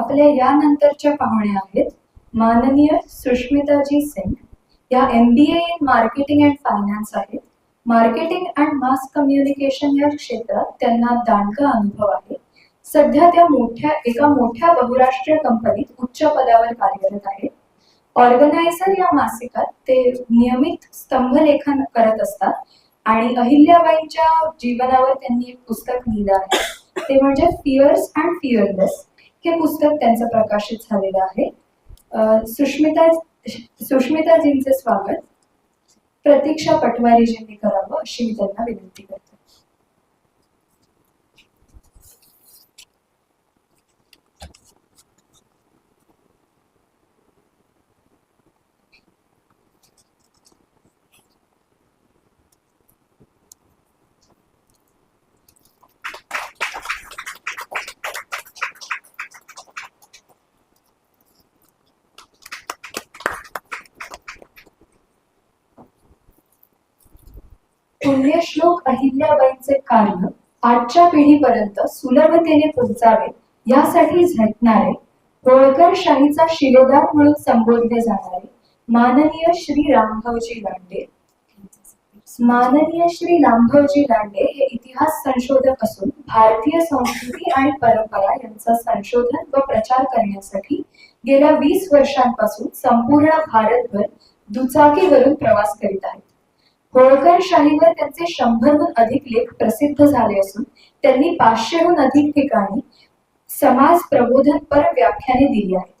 आपल्या यानंतरच्या पाहुण्या आहेत माननीय सुष्मिताजी सिंग. या M B A in marketing and finance आहेत. मार्केटिंग अँड मास कम्युनिकेशन या क्षेत्रात त्यांना दांडगा अनुभव आहे. सध्या त्या मोठ्या एका मोठ्या बहुराष्ट्रीय कंपनीत उच्च पदावर कार्यरत आहेत. ऑर्गनायझर या मासिकात ते नियमित स्तंभलेखन करत असतात आणि अहिल्याबाईंच्या जीवनावर त्यांनी एक पुस्तक लिहिलं आहे. ते म्हणजे फिअर्स अँड फिअरलेस हे पुस्तक त्यांचं प्रकाशित झालेलं आहे. सुष्मिता सुष्मिताजींचे स्वागत. प्रतीक्षा पटवारीजींनी करावं अशी मी त्यांना विनंती करते. पुण्यश्लोक अहिल्याबाईंचे कार्य आजच्या पिढीपर्यंत सुलभतेने पोहोचावे यासाठी झटणारे होळकर शाहीचा शिलेदार म्हणून संबोधले जाणारे माननीय श्री रामभावजी लांडे. माननीय श्री रामभाऊजी लांडे हे इतिहास संशोधक असून भारतीय संस्कृती आणि परंपरा यांचा संशोधन व प्रचार करण्यासाठी गेल्या वीस वर्षांपासून संपूर्ण भारतभर दुचाकीवरून प्रवास करीत आहेत. होळकर शाहीवर त्यांचे शंभरहून अधिक लेख प्रसिद्ध झाले असून त्यांनी पाचशेहून अधिक ठिकाणी समाज प्रबोधनपर व्याख्याने दिली आहेत.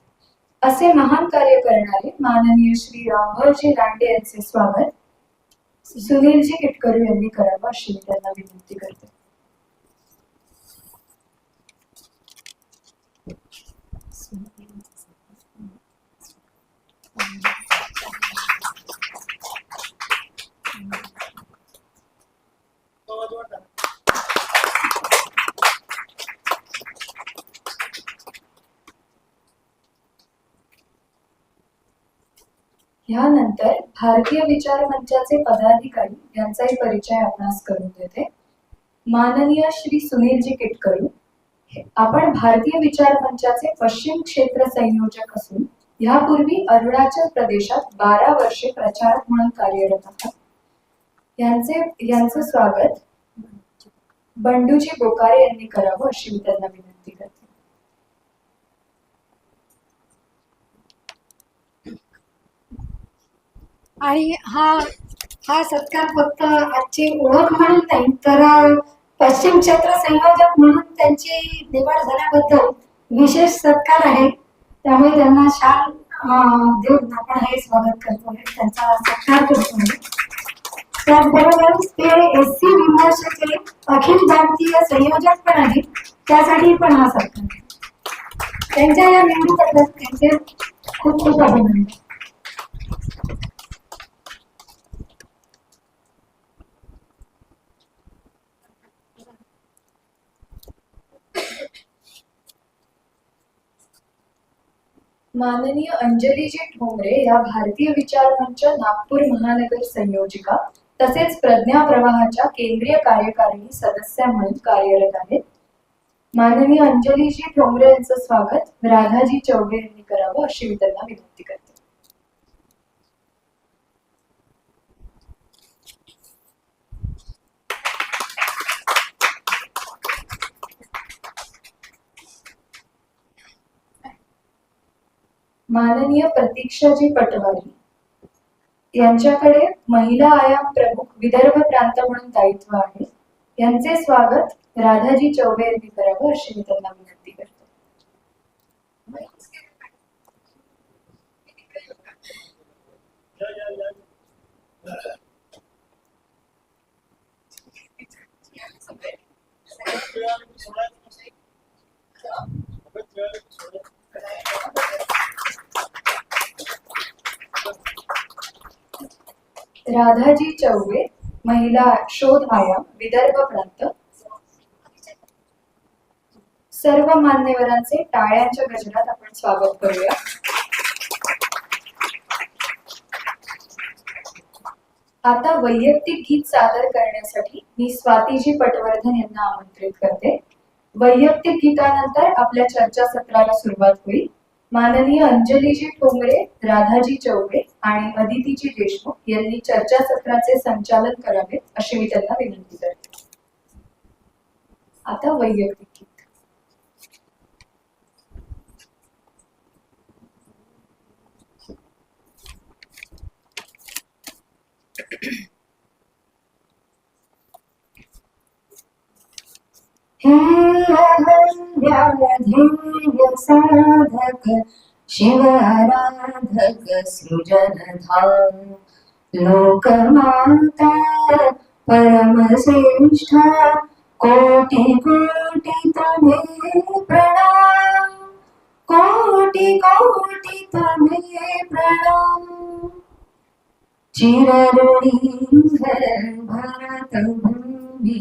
असे महान कार्य करणारे माननीय श्री रामभाऊजी लांडे यांचे स्वागत. सुनीलजी किटकरू यांनी करावं अशी मी त्यांना विनंती करते. ह्यानंतर भारतीय विचार मंचाचे पदाधिकारी यांचाही परिचय आपणास करून देते. माननीय श्री सुनीलजी किटकरू आपण भारतीय विचार मंचाचे पश्चिम क्षेत्र संयोजक असून यापूर्वी अरुणाचल प्रदेशात बारा वर्षे प्रचारक म्हणून कार्यरत आहात. यांचे यांचं स्वागत बंडूजी बोकारे यांनी करावं अशी मी त्यांना विनंती करते आणि हा हा सत्कार फक्त आजची ओळख म्हणून नाही तर पश्चिम क्षेत्र संयोजक म्हणून त्यांची निवड झाल्याबद्दल विशेष सत्कार आहे. त्यामुळे त्यांना शाल देऊन आपण हे स्वागत करतो त्यांचा सत्कार करतो. त्याचबरोबर ते एस सी विमर्शचे अखिल भारतीय संयोजक पण आहेत. त्यासाठी पण हा सत्कार त्यांच्या या निवडीबद्दल त्यांचे खूप खूप अभिनंदन. माननीय अंजलीजी ठोंबरे या भारतीय विचार मंच नागपूर महानगर संयोजिका तसेच प्रज्ञा प्रवाहाच्या केंद्रीय कार्यकारिणी सदस्या म्हणून कार्यरत आहेत. माननीय अंजलीजी ठोंबरे यांचं स्वागत. राधाजी चौबे यांनी करावं अशी मी त्यांना विनंती करते. माननीय प्रतीक्षाजी पटवारी. यांच्याकडे महिला आयाम प्रमुख विदर्भ प्रांत म्हणून दायित्व आहे. यांचे स्वागत राधाजी चौबे यांनी करावं अशी मी त्यांना विनंती करते. राधाजी चौबे महिला शोध आयाम विदर्भ प्रांत सर्व मान्यवरांचे टाळ्यांच्या गजरात आपण स्वागत करूया. आता वैयक्तिक गीत सादर करण्यासाठी मी स्वातीजी पटवर्धन यांना आमंत्रित करते. वैयक्तिक गीतानंतर आपल्या चर्चासत्राला सुरुवात होईल. माननीय अंजलीजी ठोंबरे राधाजी चौबे आणि अदितीजी देशमुख यांनी चर्चासत्राचे संचालन करावे अशी मी त्यांना विनंती करते. आता वैयक्तिक गीत. हे ध्येय साधक शिव आराधक सृजनधाम लोकमाता परमश्रेष्ठा कोटि कोटि तमे प्रणाम कोटि कोटि तमे प्रणाम। चिरऋणी भरत भूमि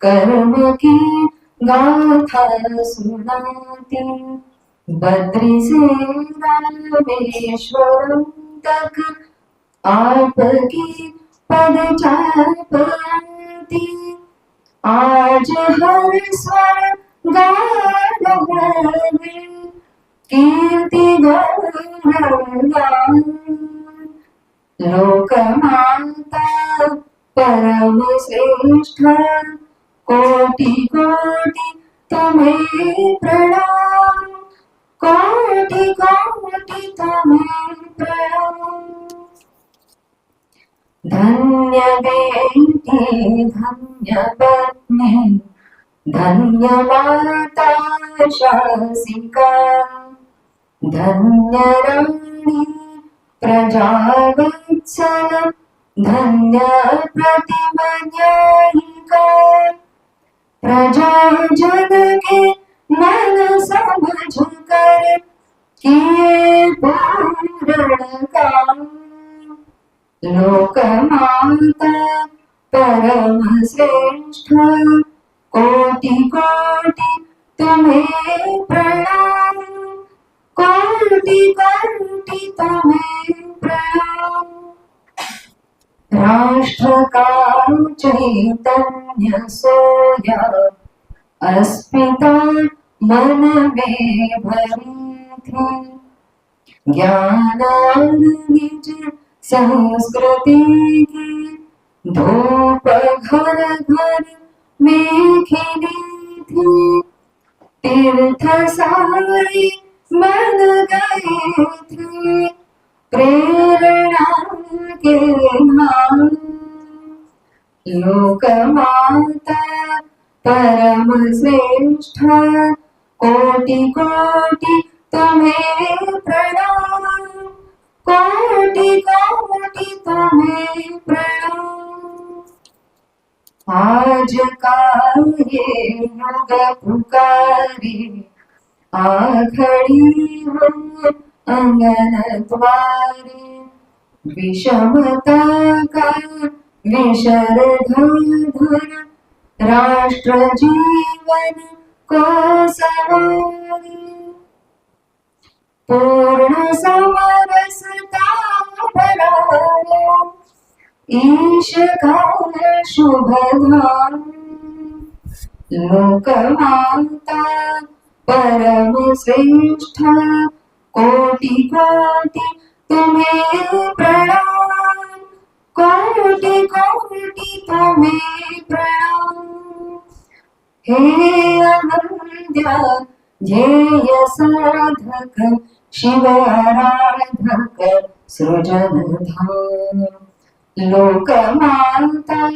कर्म की गाथा सुनाती बद्री से तक आपकी पद चापती आज हर स्वर गावे कीर्ती लोकमानता लोकमाता परम श्रेष्ठ कोटी कोटि तमे प्रणाम। कोटि कोटि तमे प्रणाम। धन्य बेटी धन्य पत्नी धन्य माता शासिका। धन्य राणी प्रजावत्सल धन्य प्रतिमन्यायिका प्रजा जग के मन समझ कर किए पूर्ण काम। लोक माता परम श्रेष्ठ कोटि कोटि तुम्हें प्रणाम। कोटि कोटि तुम्हें प्रणाम। राष्ट्र का अस्मिता मन में भरी ज्ञान निज संस्कृति की धूप घर घर में खिली थी तीर्थ सारे बन गए थे प्रेरणा के नाम लोक परम श्रेष्ठ कोटि कोटि तुम्हें प्रणाम कोटि कोटि तुम्हें प्रणाम आज का ये युग पुकारे आखड़ी हो अंगणद्वारे विषमता का विशर धर राष्ट्र जीवन कोसवारे पूर्ण समरसता भराया ईश काल शुभ धाम परम श्रेष्ठ कोटी कोटी तुम्हें प्रणाम. कोटी कोटी तुम्हें प्रणाम. हे अनंत्य ध्येय साधक शिव आराधक सृजन धाम. लोक माता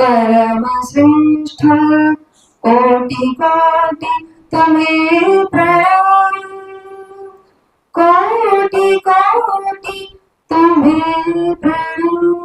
परम श्रेष्ठ कोटि कोटि तुम्हें प्रणाम. కోటి కోటి तुम्हें प्रणव